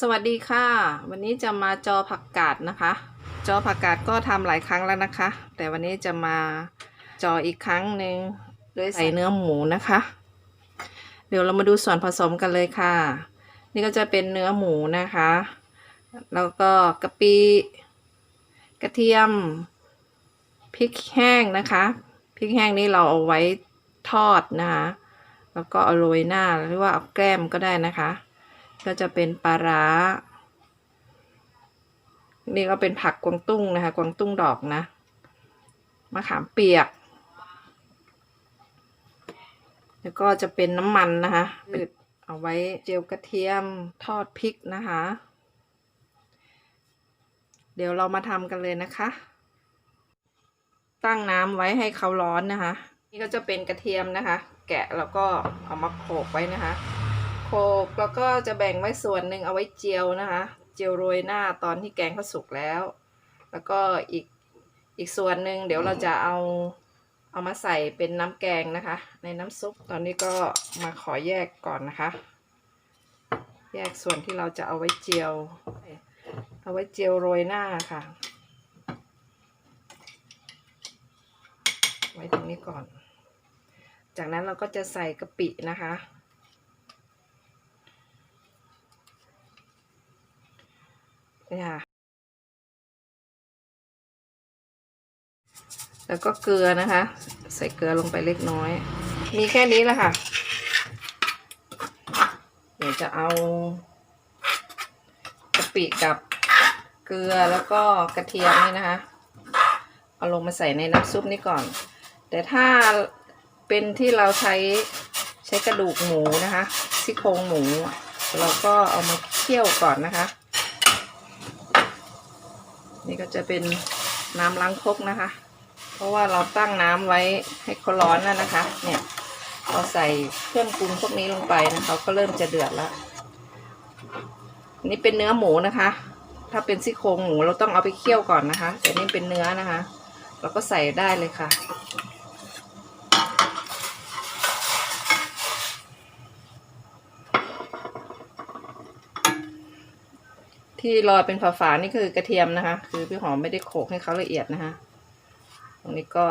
สวัสดีค่ะ วันนี้จะมาจอผักกาดนะคะ จอผักกาดก็ทำหลายครั้งแล้วนะคะ แต่วันนี้จะมาจออีกครั้งหนึ่งด้วยใส่เนื้อหมูนะคะ เดี๋ยวเรามาดูส่วนผสมกันเลยค่ะ นี่ก็จะเป็นเนื้อหมูนะคะ แล้วก็กะปิกระเทียมพริกแห้งนะคะพริกแห้งนี่เราเอาไว้ทอดนะคะ แล้วก็เอาโรยหน้าหรือว่าเอาแกล้มก็ได้นะคะ ก็จะเป็นปลาร้า นี่ก็เป็นผักกวางตุ้งนะคะ กวางตุ้งดอกนะ มะขามเปียก แล้วก็จะเป็นน้ำมันนะคะเอาไว้เจียวกระเทียมทอดพริกนะคะ เดี๋ยวเรามาทำกันเลยนะคะ ตั้งน้ำไว้ให้เขาร้อนนะคะ นี่ก็จะเป็นกระเทียมนะคะ แกะแล้วก็เอามาโขลกไว้นะคะ โขกแล้วก็จะแบ่งไว้ส่วนหนึ่งเอาไว้เจียวนะคะ เจียวโรยหน้าตอนที่แกงเขาสุกแล้ว แล้วก็อีกอีกส่วนหนึ่งเดี๋ยวเราจะเอาเอามาใส่เป็นน้ำแกงนะคะ ในน้ำซุปตอนนี้ก็มาขอแยกก่อนนะคะ แยกส่วนที่เราจะเอาไว้เจียว เอาไว้เจียวโรยหน้าค่ะ ไว้ตรงนี้ก่อน จากนั้นเราก็จะใส่กะปินะคะ นี่ค่ะ แล้วก็เกลือนะคะ ใส่เกลือลงไปเล็กน้อย มีแค่นี้แหละค่ะ เดี๋ยวจะเอากะปิกับเกลือแล้วก็กระเทียมนี่นะคะ เอาลงมาใส่ในน้ำซุปนี้ก่อน แต่ถ้าเป็นที่เราใช้ใช้กระดูกหมูนะคะซี่โครงหมู เราก็เอามาเคี่ยวก่อนนะคะ นี่ก็จะเป็นน้ำล้างคกนะคะ เพราะว่าเราตั้งน้ำไว้ให้เขาร้อนแล้วนะคะ เนี่ยเราใส่เครื่องปรุงพวกนี้ลงไปนะเขาก็เริ่มจะเดือดแล้วนี่เป็นเนื้อหมูนะคะ ถ้าเป็นซี่โครงหมูเราต้องเอาไปเคี่ยวก่อนนะคะ แต่นี่เป็นเนื้อนะคะ เราก็ใส่ได้เลยค่ะ ที่ลอยเป็นฝาๆนี่คือกระเทียมนะคะ คือพี่หอมไม่ได้โขลกให้เขาละเอียดนะคะ ตรงนี้ก็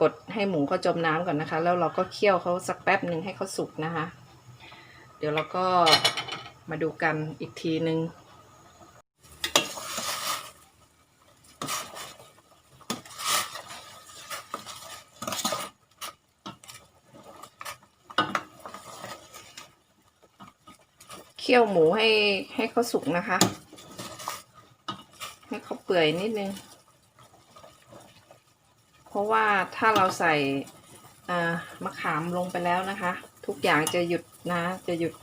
กดๆให้หมูเขาจมน้ำก่อนนะคะ แล้วเราก็เคี่ยวเขาสักแป๊บหนึ่งให้เขาสุกนะคะ เดี๋ยวเราก็มาดูกันอีกทีหนึ่ง เคี่ยวหมูให้ให้เขาสุกนะคะ ให้เขาเปื่อยนิดนึง เพราะว่าถ้าเราใส่มะขามลงไปแล้วนะคะ ทุกอย่างจะหยุดนะ จะหยุด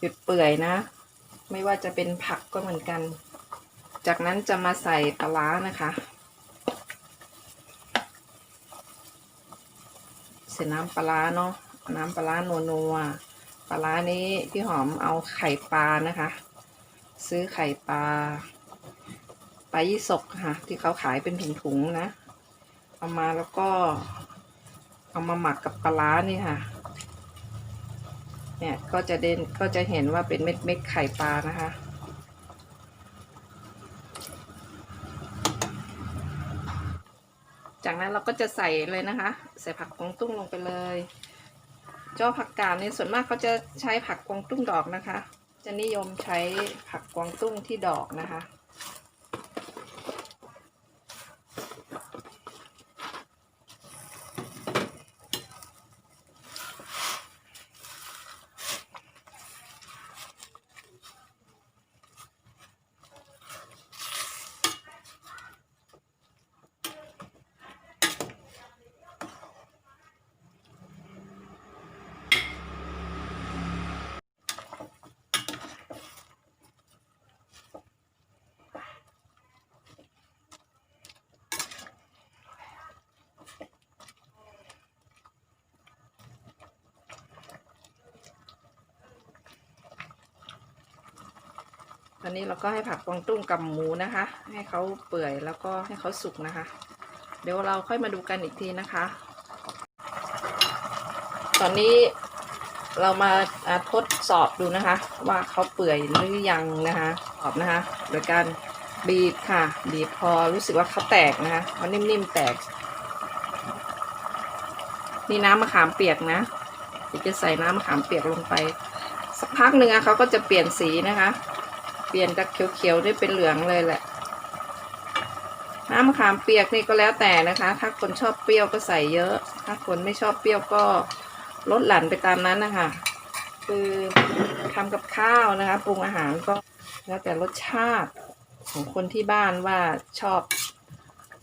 หยุดเปื่อยนะ ไม่ว่าจะเป็นผักก็เหมือนกัน จากนั้นจะมาใส่ปลานะคะใส่น้ำปลาเนาะน้ำปลาร้านัวๆ ปลาร้านี้พี่หอมเอาไข่ปลานะคะ ซื้อไข่ปลาปลายี่สกค่ะ ที่เขาขายเป็นถุงๆนะ เอามาแล้วก็ เอามาหมักกับปลาร้านี่ค่ะ เนี่ยก็จะเด่นก็จะเห็นว่าเป็นเม็ดเม็ดไข่ปลานะคะจากนั้นเราก็จะใส่เลยนะคะ ใส่ผักกวางตุ้งลงไปเลย จ้าผักกาดเนี่ยส่วนมากเขาจะใช้ผักกวางตุ้งดอกนะคะ จะนิยมใช้ผักกวางตุ้งที่ดอกนะคะ อนนี้เราก็ให้ผักกวางตุ้งกับหมูนะคะ ให้เขาเปื่อยแล้วก็ให้เขาสุกนะคะ เดี๋ยวเราค่อยมาดูกันอีกทีนะคะ ตอนนี้เรามาทดสอบดูนะคะ ว่าเขาเปื่อยหรือยังนะคะสอบนะคะ โดยการบีบค่ะ บีบพอรู้สึกว่าเขาแตกนะคะมันนิ่มๆแตก นี่น้ำมะขามเปียกนะเดี๋ยวจะใส่น้ำมะขามเปียกลงไป สักพักหนึ่งอะเขาก็จะเปลี่ยนสีนะคะ เปลี่ยนจากเขียวๆได้เป็นเหลืองเลยแหละ น้ำมะขามเปียกนี่ก็แล้วแต่นะคะ ถ้าคนชอบเปรี้ยวก็ใส่เยอะ ถ้าคนไม่ชอบเปรี้ยวก็ลดหลั่นไปตามนั้นนะคะ คือทำกับข้าวนะคะปรุงอาหารก็แล้วแต่รสชาติของคนที่บ้านว่าชอบ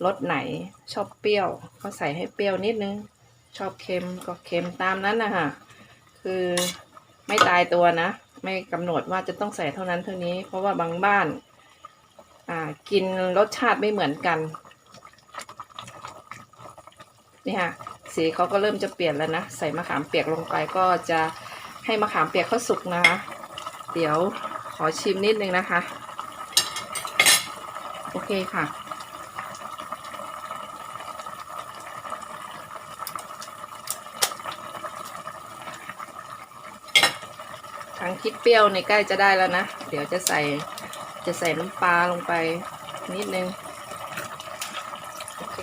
รสไหนชอบเปรี้ยวก็ใส่ให้เปรี้ยวนิดนึง ชอบเค็มก็เค็มตามนั้นนะคะคือไม่ตายตัวนะ ไม่กำหนดว่าจะต้องใส่เท่านั้นเท่านี้ เพราะว่าบางบ้านอ่ากินรสชาติไม่เหมือนกันนี่ค่ะสีเขาก็เริ่มจะเปลี่ยนแล้วนะ ใส่มะขามเปียกลงไปก็จะให้มะขามเปียกเขาสุกนะคะ เดี๋ยวขอชิมนิดนึงนะคะ โอเคค่ะ ทางคิดเปรี้ยวในใกล้จะได้แล้วนะ เดี๋ยวจะใส่จะใส่น้ำปลาลงไปนิดนึงอเค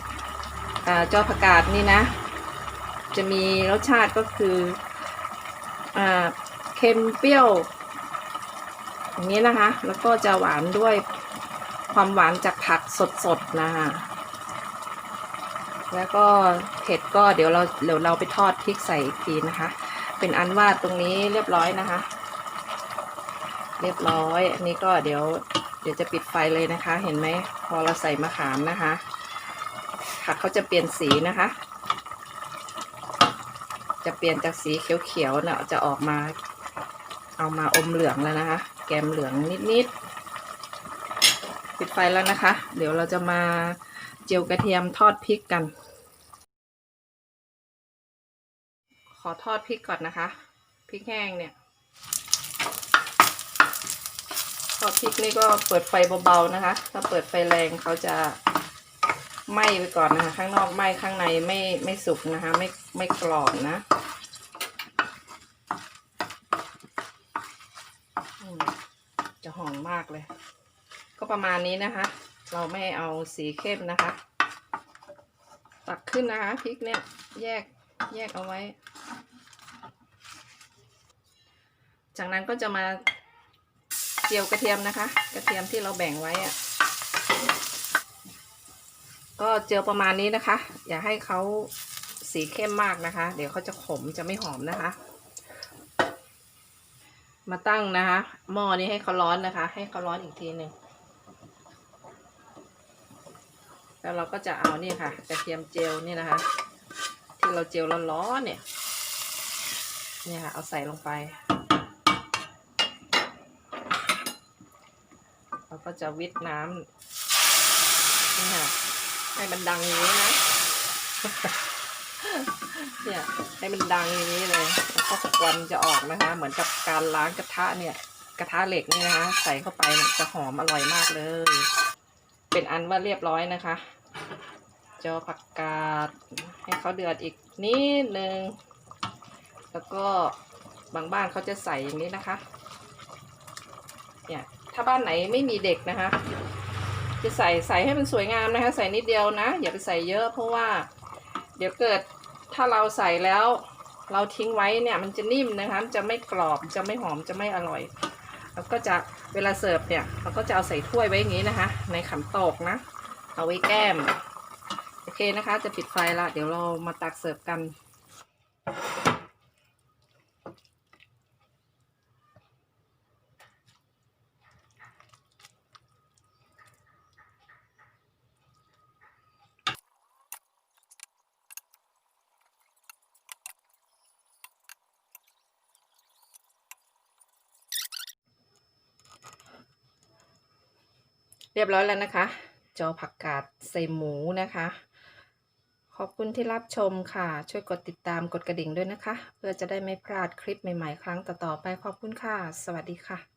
อ่าจอผักกาดนี่นะ จะมีรสชาติก็คืออ่าเค็มเปรี้ยว อย่างนี้นะคะ แล้วก็จะหวานด้วยความหวานจากผักสดๆนะคะแล้วก็เผ็ดก็เดี๋ยวเราเดี๋ยวเราไปทอดพริกใส่อีกทีนะคะ เป็นอันว่าตรงนี้เรียบร้อยนะคะ เรียบร้อยอันนี้ก็เดี๋ยวเดี๋ยวจะปิดไฟเลยนะคะ เห็นไหมพอเราใส่มะขามนะคะผักเขาจะเปลี่ยนสีนะคะ จะเปลี่ยนจากสีเขียวๆเนาะจะออกมาเอามาอมเหลืองแล้วนะคะ แกมเหลืองนิดๆปิดไฟแล้วนะคะ เดี๋ยวเราจะมาเจียวกระเทียมทอดพริกกัน ขอทอดพริกก่อนนะคะพริกแห้งเนี่ย ท อดพริกนี่ก็เปิดไฟเบาๆนะคะ ถ้าเปิดไฟแรงเขาจะไหม้ไปก่อนนะคะ ข้างนอกไหม้ข้างในไม่ไม่สุกนะคะ ไม่ไม่กรอบนะจะหอมมากเลย ก็ประมาณนี้นะคะ เราไม่เอาสีเข้มนะคะ ตักขึ้นนะคะพริกเนี่ยแยกแยกเอาไว้ จากนั้นก็จะมา จียวกระเทียมนะคะ กระเทียมที่เราแบ่งไว้อะก็เจียวประมาณนี้นะคะ อย่าให้เขาสีเข้มมากนะคะ เดี๋ยวเขาจะขมจะไม่หอมนะคะ มาตั้งนะคะหม้อนี้ให้เขาร้อนนะคะ ให้เขาร้อนอีกทีหนึ่งแล้วเราก็จะเอานี่ค่ะ กระเทียมเจียวนี่นะคะ ที่เราเจียวร้อนๆเนี่ย เนี่ยค่ะเอาใส่ลงไป เรา ก็จะวิทน้ำนี่ค่ะให้มันดังอย่างนี้นะเนี่ยให้มันดังอย่างนี้เลยแล้วก็ควันจะออกนะคะ เหมือนกับการล้างกระทะเนี่ย กระทะเหล็กนี่นะคะใส่เข้าไปจะหอมอร่อยมากเลย เป็นอันว่าเรียบร้อยนะคะ จอผักกาดให้เขาเดือดอีกนิดนึงแล้วก็บางบ้านเขาจะใส่อย่างนี้นะคะ เนี่ย ถ้าบ้านไหนไม่มีเด็กนะคะ จะใส่ใส่ให้มันสวยงามนะคะ ใส่นิดเดียวนะ อย่าไปใส่เยอะเพราะว่า เดี๋ยวเกิดถ้าเราใส่แล้ว เราทิ้งไว้เนี่ยมันจะนิ่มนะคะจะไม่กรอบจะไม่หอมจะไม่อร่อยแล้วก็จะเวลาเสิร์ฟเนี่ยเราก็จะเอาใส่ถ้วยไว้อย่างนี้นะคะ ในขันตกนะ เอาไว้แก้ม โอเคนะคะ จะปิดไฟละเดี๋ยวเรามาตักเสิร์ฟกัน เรียบร้อยแล้วนะคะ จอผักกาดใส่หมูนะคะ ขอบคุณที่รับชมค่ะ ช่วยกดติดตามกดกระดิ่งด้วยนะคะ เพื่อจะได้ไม่พลาดคลิปใหม่ๆ ครั้งต่อๆไปขอบคุณค่ะ สวัสดีค่ะ